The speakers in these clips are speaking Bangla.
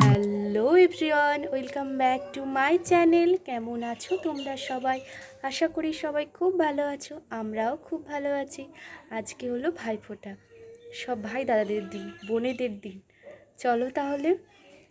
Hello everyone welcome back to my channel কেমন আছো তোমরা সবাই? আশা করি সবাই খুব ভালো আছো, আমরাও খুব ভালো আছি। আজকে হলো ভাইফোঁটা। সব ভাই দাদাদের দিন, বোনেদের দিন। চলো তাহলে,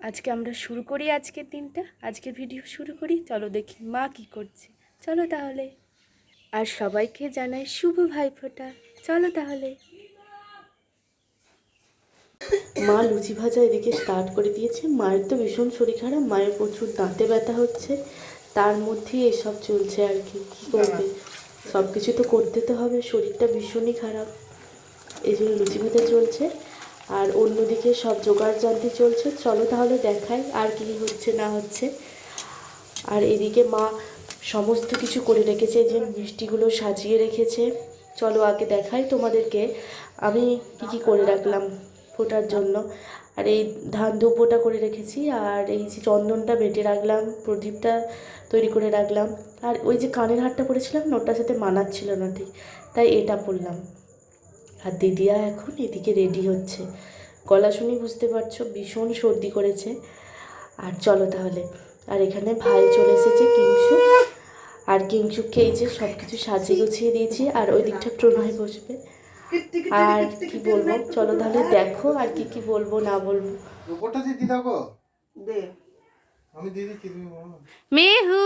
আজকে আমরা শুরু করি আজকের দিনটা। আজকের ভিডিও শুরু করি, চলো দেখি মা কি করছে। চলো তাহলে। আর সবাইকে জানাই শুভ ভাইফোঁটা। চলো তাহলে। মা লুচি ভাজা এদিকে স্টার্ট করে দিয়েছে। মায়ের তো ভীষণ শরীর খারাপ, মায়ের প্রচুর দাঁতে ব্যথা হচ্ছে। তার মধ্যে এসব চলছে আর কি, কী করবে? সব কিছু তো করতে তো হবে, শরীরটা ভীষণই খারাপ। এই জন্য লুচি ভাজা চলছে। আর অন্যদিকে সব জোগাড় জানতে চলছে। চলো তাহলে দেখাই আর কি হচ্ছে, না হচ্ছে। আর এদিকে মা সমস্ত কিছু করে রেখেছে যে মিষ্টিগুলো সাজিয়ে রেখেছে। চলো আগে দেখাই তোমাদেরকে। আমি কি কি করে রাখলাম? ফোটার জন্য। আর এই ধান ধূপটা করে রেখেছি, আর এই যে চন্দনটা বেটে রাখলাম, প্রদীপটা তৈরি করে রাখলাম। আর ওই যে কানের হারটা পরেছিলাম না, ওটার সাথে মানাচ্ছিল না ঠিক, তাই এটা পরলাম। আর দিদিয়া এখন এদিকে রেডি হচ্ছে। গলা শুনি বুঝতে পারছ, ভীষণ সর্দি করেছে। আর চলো তাহলে, আর এখানে ভাই চলে এসেছে কিংসু। আর কিংসুকে এই যে সব কিছু সাজিয়ে গুছিয়ে দিয়েছি, আর ওই দিকটা প্রণয় বসবে। আর কি বলব? চলো তাহলে দেখো আর কি কি বলব না বলব। মেহু।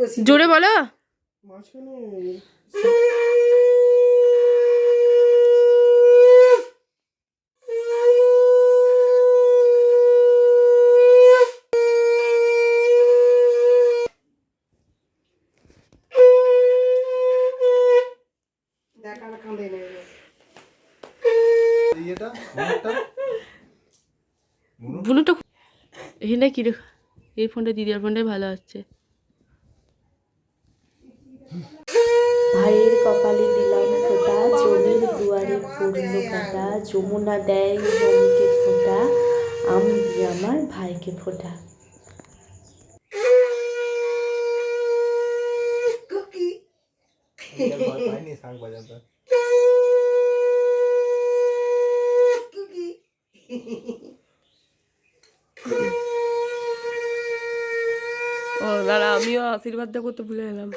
বসি। জোরে বলো। মাঝখানে দেখার কাঁদে নেই। ইয়েটা এখানে কি রে এই ফোনটা দিদির ফোনটাই ভালো হচ্ছে ভাইয়ের কপালে দিলাম ফোঁটা জমির দুয়ারে পড়ল কাটা যমুনা দেয় জমিকে ফোঁটা আমি দিয়ে আমার ভাইকে ফোঁটা। ও দাঁড়া আমিও আশীর্বাদটা করতে ভুলে গেলাম।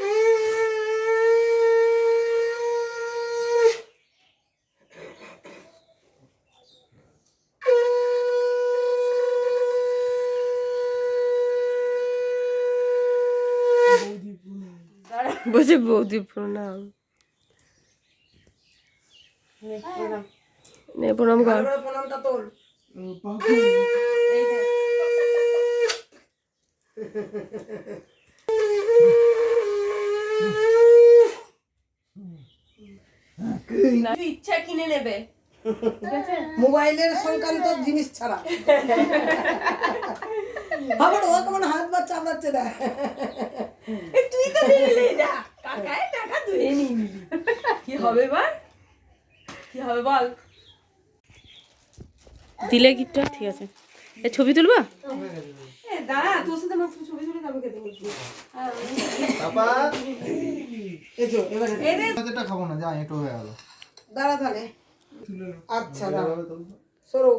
বলছে বৌদি প্রণাম। নে প্রণাম কর। প্রণামটা ইচ্ছা কিনে নেবে। মোবাইলের সংক্রান্ত জিনিস ছাড়া। আবার ও কেমন হাত বা চাপড়াচ্ছে না তুই তো নিলি যা কাকায় টাকা তুই নিয়ে নিলি কি হবে বল কি হবে বল? দিলে গিফটটা? ঠিক আছে। এ ছবি তুলবা? দাঁড়া তোর সাথে আমার ছবি ছবি যাবে খেতে বলছি বাবা এসো এবারে এটা খাব না যা এটো হয়ে গেল। দাঁড়া তাহলে। আচ্ছা দাঁড়া। সরো।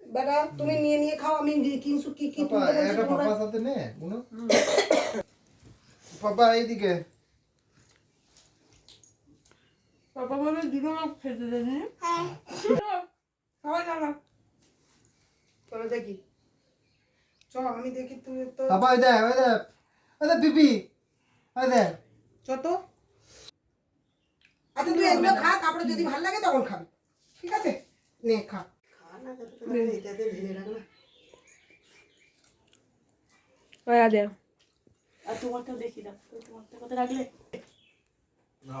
বেটা তুমি নিয়ে নিয়ে খাও আমি কিনসু কি কি পাপা তুলতে বলছি একটা সাথে নে বুনো। পাপা এইদিকে। পাপা বলে দিদি আমার খেতে দেয়নি সবাই দাঁড়া চলো দেখি। চ আমি দেখি তুই তো পাপা ওই দেখ ওই দেখ। ওই দেখ পিপি। ওই দেখ। যত। আচ্ছা তুই এগুলো খা তারপরে যদি ভালো লাগে তখন খাবি ঠিক আছে? নে খা। খা না এটাতে ঢেলে রাখ না। ওই আদে। আর তোমারটা দেখি দাও তোমারটা কত রাখলে? না।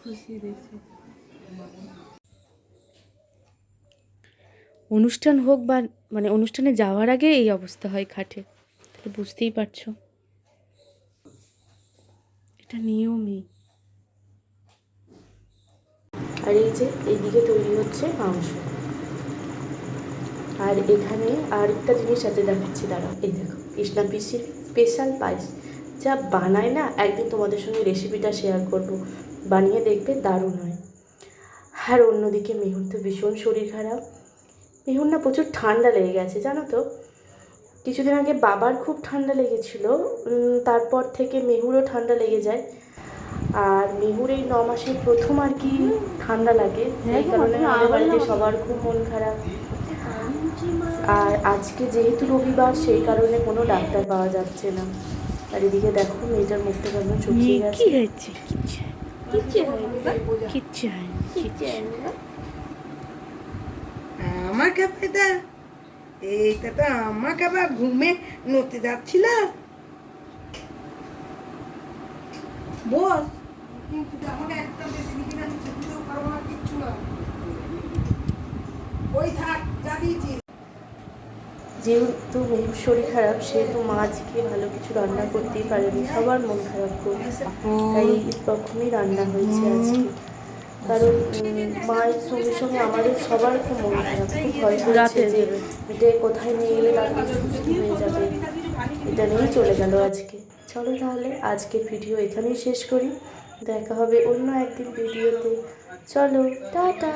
খুশি অনুষ্ঠান হোক বা মানে অনুষ্ঠানে যাওয়ার আগে এই অবস্থা হয় খাটে তাহলে বুঝতেই পারছ। এটা নিয়মই। আর এই যে এইদিকে তৈরি হচ্ছে মাংস। আর এখানে আরেকটা জিনিস আছে দেখাচ্ছি দাঁড়াও। এই দেখো কৃষ্ণা পিসির স্পেশাল পায়েস। যা বানায় না একদিন তোমাদের সঙ্গে রেসিপিটা শেয়ার করব। বানিয়ে দেখবে দারুণ হয়। আর অন্যদিকে মেহুর তো ভীষণ শরীর খারাপ। মেহুর না প্রচুর ঠান্ডা লেগে গেছে জানো তো? কিছুদিন আগে বাবার খুব ঠান্ডা লেগেছিল তারপর থেকে মেহুরও ঠান্ডা লেগে যায়। আর মেহুর এই ন মাসে প্রথম আর কি ঠান্ডা লাগে সেই কারণে আমাদের বাড়িতে সবার খুব মন খারাপ। আর আজকে যেহেতু রবিবার সেই কারণে কোনো ডাক্তার পাওয়া যাচ্ছে না। আর এদিকে দেখো মেয়েটার মুখটা কেমন শুকিয়ে গেছে। হয়েছে? কিচ্ছু কিচ্ছু হয়নি কিচ্ছু আমাকে এইটা তো আমাকে আবার ঘুমে নতে যাচ্ছিলাম বস আমাকে একটা বেশি দিবি না আমি পারব না কিচ্ছু না ওই থাক যা দিয়েছি যেহেতু শরীর খারাপ সেহেতু মা আজকে ভালো কিছু রান্না করতেই পারেনি সবার মন খারাপ করছে। তাই তখনই রান্না হয়েছে আজকে। কারণ মায়ের সঙ্গে সঙ্গে আমাদের সবার খুব মন খারাপ খুব ভয় করছে যে মেয়েটা কোথায় নিয়ে গেলে তাড়াতাড়ি সুস্থ হয়ে যাবে। এটা নিয়েই চলে গেল আজকে। চলো তাহলে আজকের ভিডিও এখানেই শেষ করি। দেখা হবে অন্য একদিন ভিডিওতে। চলো টাটা!